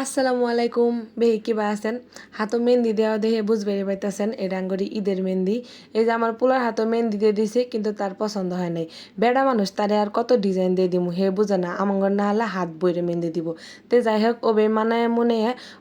আসসালামু আলাইকুম। বেহি কিবা আছেন? হাতো মেহেন্দি দেওয়া দেখে বুঝবে পাইতেছেন। এটা আঙ্গরি ঈদের মেহেন্দি। এই যে আমার পোলার হাতো মেহেন্দি দিয়ে দিছে, কিন্তু তার পছন্দ হয় নাই। বেড়া মানুষ, তারে আর কত ডিজাইন দিয়ে দিমু, হে বুঝে না। আমার না হলে হাত বইরে মেহেন্দি দিব। তে যাই হোক ওবে মানায় মনে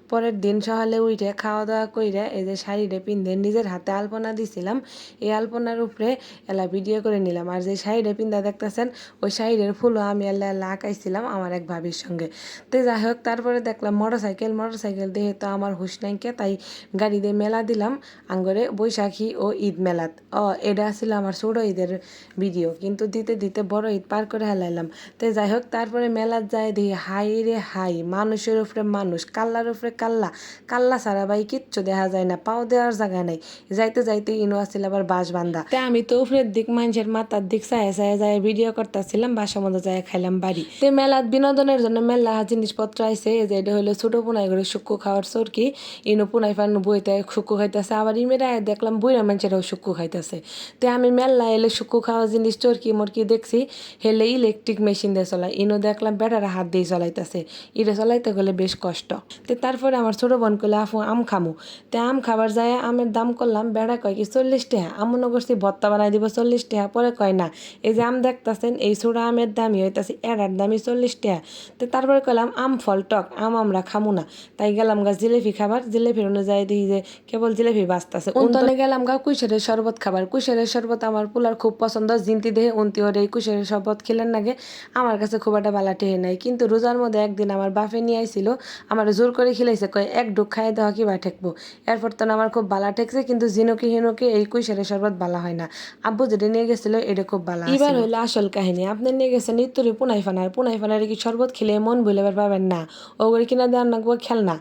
পরের দিন সকালে উঠে খাওয়া দাওয়া কইরা এই যে শাড়িটা পিন্ধে নিজের হাতে আলপনা দিছিলাম। এই আলপনার উপরে এলা ভিডিও করে নিলাম। আর যে শাড়িটা পিন্ধা দেখতেছেন, ওই শাড়ির ফুলও আমি এলা এলা আঁকাইছিলাম আমার এক ভাবির সঙ্গে। তে যাই হোক, তারপরে দেখলাম মোটর সাইকেল মোটর সাইকেল দেখে তো আমার হুশ নাইকে, তাই গাড়িতে মেলা দিলাম। আঙ্গরে বৈশাখী ও ঈদ মেলাত। ও, এটা ছিল আমার ছোট ঈদের ভিডিও। কিন্তু দিতে দিতে বড় ঈদ পার করে হেলাইলাম। তো যাই হোক তারপরে মেলাত যায় দেখি হাই রে হাই মানুষের উপরে মানুষ, কাল্লার উপরে কাল্লা। কাল্লা ছাড়া ভাই কিচ্ছু দেখা যায় না, পাও দেওয়ার জায়গা নাই। যাইতে যাইতে ইনো আসছিল আবার বাঁশ বান্ধা তে আমি তো উপরের দিক, মানুষের মাথার দিক চায় চায় যায় ভিডিও করতেছিলাম বাসার মধ্যে যায় খাইলাম বাড়ি। তে মেলাত বিনোদনের জন্য মেলা জিনিসপত্র এই যে এটা হলো ছোট পোনাই করে শুক্কু খাওয়ার সরকি ইনো পোনাই ফান বইতে শুক্কু খাইতেছে। আবার ইমেরা দেখলাম বইরা মানুষেরাও শুক্কু খাইতেছে। তো আমি মেলা এলে শুক্কু খাওয়ার জিনিস চরকি মরকি দেখছি? হেলে ইলেকট্রিক মেশিন দিয়ে চলায় ইনো দেখলাম বেটারা হাত দিয়ে চলাইতেছে। এটা চলাইতে গেলে বেশ কষ্ট। তে তারপরে আমার ছোট বোন কইলে আফু আম খামু। তে আম খাবার যায় আমের দাম করলাম বেড়া কয় কি চল্লিশ টাকা। আমনও করছি ভত্তা বানাই দিব চল্লিশ টাকা পরে কয় না। এই যে আম দেখতাছেন এই ছোড়া আমের দামই হইতাছে এড়ার দামই চল্লিশ টাকা। তো তারপরে কইলাম আম ফল টক আম আমরা খামু না। তাই গেলাম গা জিলেপি খাবার। জিলেপির অনুযায়ী দেখি যে কেবল জিলেপি বাঁচতাছে। উন্তনে গেলাম গা? কুইশারের শরবত খাবার। কুইশারের শরবত আমার পোলার খুব পছন্দ। জিনতি দেহে উন্তি ওর এই কুইশারের শরবত খেলেন নাগে আমার কাছে খুব একটা বালা টেহে নাই। কিন্তু রোজার মধ্যে একদিন আমার বাফে নিয়ে আইছিল আমার জোর করে খিলাইছে, কয়, এক ডুক খাই দেওয়া কি কিবা ঠেকবো। এরপর তো আমার খুব বালা ঠেকছে, কিন্তু জিনুকি হিনুকি এই কুইশারের শরবত বালা হয় না। আব্বু যেটা নিয়ে গেছিল, এটা খুব বালা এবার হলো আসল কাহিনী। আপনি নিয়ে গেছেন ইত্তরি পুনাই ফানার। পুনাই ফানার কি শরবত খেলে মন বলেবার পাবেন না? ওগুলি কিনা দেওয়ার নাকবো খেলনা।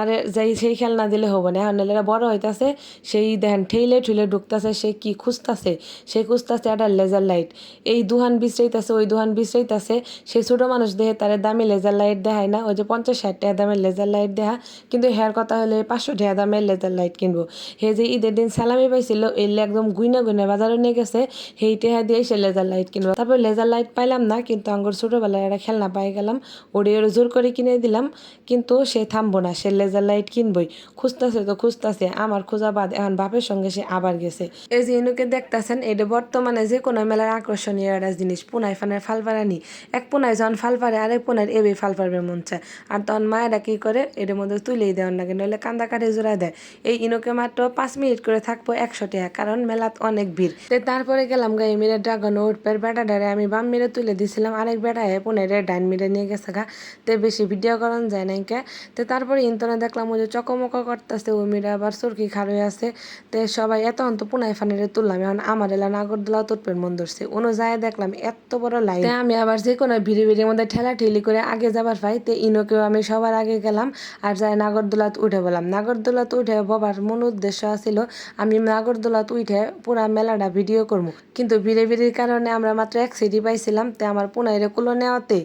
আর যাই, সেই খেলনা দিলে হব না। এখন এরা বড় হইতাছে, সেই দেখেন ঠেইলে ঠুলে ঢুকতাছে, সে কি খুঁজতাছে? সে খুঁজতাছে একটা লেজার লাইট। এই দুহান বিছড়াইতাছে ওই দুহান বিছড়াইতাছে সেই ছোটো মানুষ দেহে তারে দামি লেজার লাইট দেখায় না, ওই যে পঞ্চাশ ষাট টাকা দামের লেজার লাইট দেখা কিন্তু হেয়ার কথা হলে পাঁচশো টাকা দামের লেজার লাইট কিনবো। হে যে ঈদের দিন সালামি পাইছিল, এলে একদম গুইনা গুইনা বাজারে নিয়ে গেছে সেই টেহা দিয়ে সে লেজার লাইট কিনবো। তারপর লেজার লাইট পাইলাম না, কিন্তু আঙ্গুর ছোটোবেলায় একটা খেলনা পাই গেলাম ওরে ওরে জোর করে কিনে দিলাম, কিন্তু সে থামবো না, সে লেজার লাইট কিনবই। খুঁজতাছে তো খুঁজতাছে, আমার খোঁজা বাদ এখন বাপের সঙ্গে সে আবার গেছে। এই যে ইনুকে দেখতাছেন, এটা বর্তমানে যে কোনো মেলার আকর্ষণীয় একটা জিনিস পুনাই ফানের ফাল পারানি এক পুনাই যখন ফাল পারে আরেক পুনার এবে ফাল পারবে মন চায়। আর তখন মায়েরা কি করে এটার মধ্যে তুলেই দেওয়ার নাকি নইলে কান্দা কাঠে জোড়া দেয়। এই ইনোকে মাত্র পাঁচ মিনিট করে থাকব একশো টাকা, কারণ মেলাত অনেক ভিড়। তারপরে গেলাম গায়ে মিরে ড্রাগন উঠপের বেটা ডারে আমি বাম মিরে তুলে দিছিলাম, আরেক বেটা হে পুনের ডাইন মিরে নিয়ে গেছে গা। তে বেশি ভিডিও করন যায় নাই কে। তো তারপরে ইন্তনে দেখলাম ওই যে চকমক করতেছে ওই মিরে আবার সুরকি খাড়ে আছে। তে সবাই এত অন্ত পুনায় ফানিরে তুললাম, এখন আমার এলা নাগরদোলা তোরপের মন ধরছে। অনুযায়ী দেখলাম এত বড় লাইন। আমি আবার যে কোনো ভিড়ি ভিড়ির মধ্যে ঠেলা ঠেলি করে আগে যাবার পাই, তে ইনোকেও আমি সবার আগে গেলাম। আর যাই নাগরদোলাত উঠে বললাম নাগরদোলাত উঠে বাবার মন উদ্দেশ্য আছিল, আমি নাগরদোলাত উঠে পুরা মেলাটা ভিডিও করব কিন্তু ভিড়ে ভিড়ির কারণে আমরা মাত্র এক সিডি পাইছিলাম, তে আমার পুনাইরে কুলো নেওয়াতে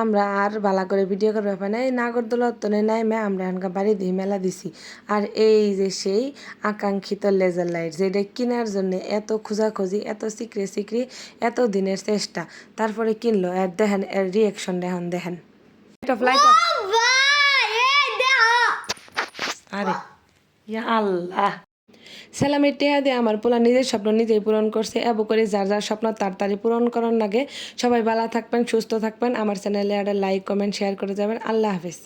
আমরা আর ভালো করে ভিডিও করতে পারি না এই নাগরদোলার তো নাই মে আমরা এখানকার বাড়ি দিয়ে মেলা দিছি। আর এই যে সেই আকাঙ্ক্ষিত লেজার লাইট, যেটা কেনার জন্য এত খোঁজাখুঁজি, এত সিকরি সিকরি এত দিনের চেষ্টা, তারপরে কিনলো। আর দেখেন, এর রিয়েকশন দেখেন দেখেন। লাইট অফ অফ আরে ইয়া আল্লাহ। সালামের টেহা দিয়ে আমার পোলা নিজের স্বপ্ন নিজেই পূরণ করছে এবং করে যার যার স্বপ্ন তাড়াতাড়ি পূরণ করার লাগে সবাই ভালো থাকবেন সুস্থ থাকবেন। আমার চ্যানেলে একটা লাইক কমেন্ট শেয়ার করে যাবেন। আল্লাহ হাফিজ।